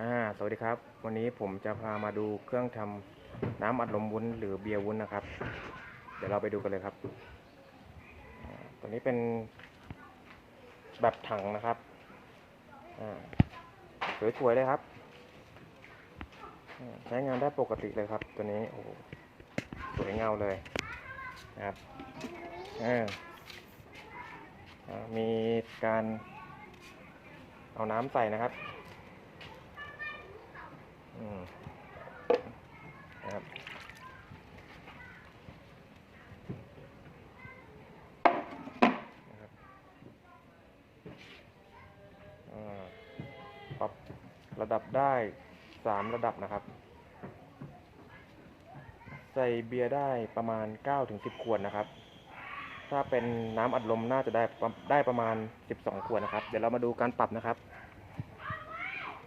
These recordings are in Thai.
อ่าสวัสดีครับ วันนี้ผมจะพามาดูเครื่องทำน้ำอัดลมวุ้นหรือเบียร์วุ้นนะครับ เดี๋ยวเราไปดูกันเลยครับตัวนี้เป็นแบบถังนะครับสวยๆเลยครับ ใช้งานได้ปกติเลยครับ ตัวนี้โอ้โหสวยเงาเลยนะครับมีการเอาน้ำใส่นะครับ นะครับนะครับปรับระดับได้สามระดับนะครับ ใส่เบียร์ได้ประมาณ9ถึง10ขวดนะครับ ถ้าเป็นน้ำอัดลมน่าจะได้ได้ประมาณ12ขวดนะครับ เดี๋ยวเรามาดูการปรับนะครับ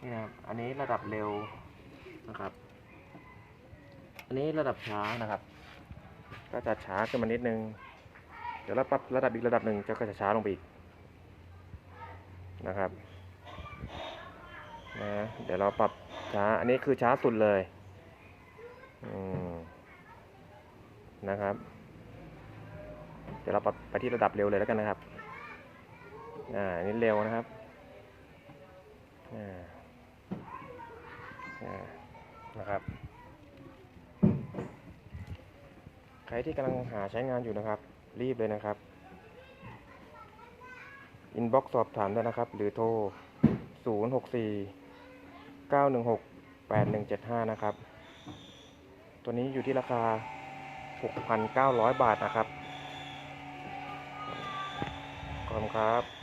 นี่ครับอันนี้ระดับเร็ว นะครับ อันนี้ระดับช้านะครับ ก็จะช้าขึ้นมานิดนึง เดี๋ยวเราปรับระดับอีกระดับหนึ่งจะก็จะช้าลงไปอีกนะครับนะเดี๋ยวเราปรับช้า อันนี้คือช้าสุดเลยอืมนะครับ เดี๋ยวเราปรับไปที่ระดับเร็วเลยแล้วกันนะครับ อ่าอันนี้เร็วนะครับ อ่า นะครับ ใครที่กำลังหาใช้งานอยู่นะครับ รีบเลยนะครับ อินบ็อกซ์สอบถามได้นะครับ หรือโทร 064 916 8175 นะครับ ตัวนี้อยู่ที่ราคา 6,900 บาทนะครับ ขอบคุณครับ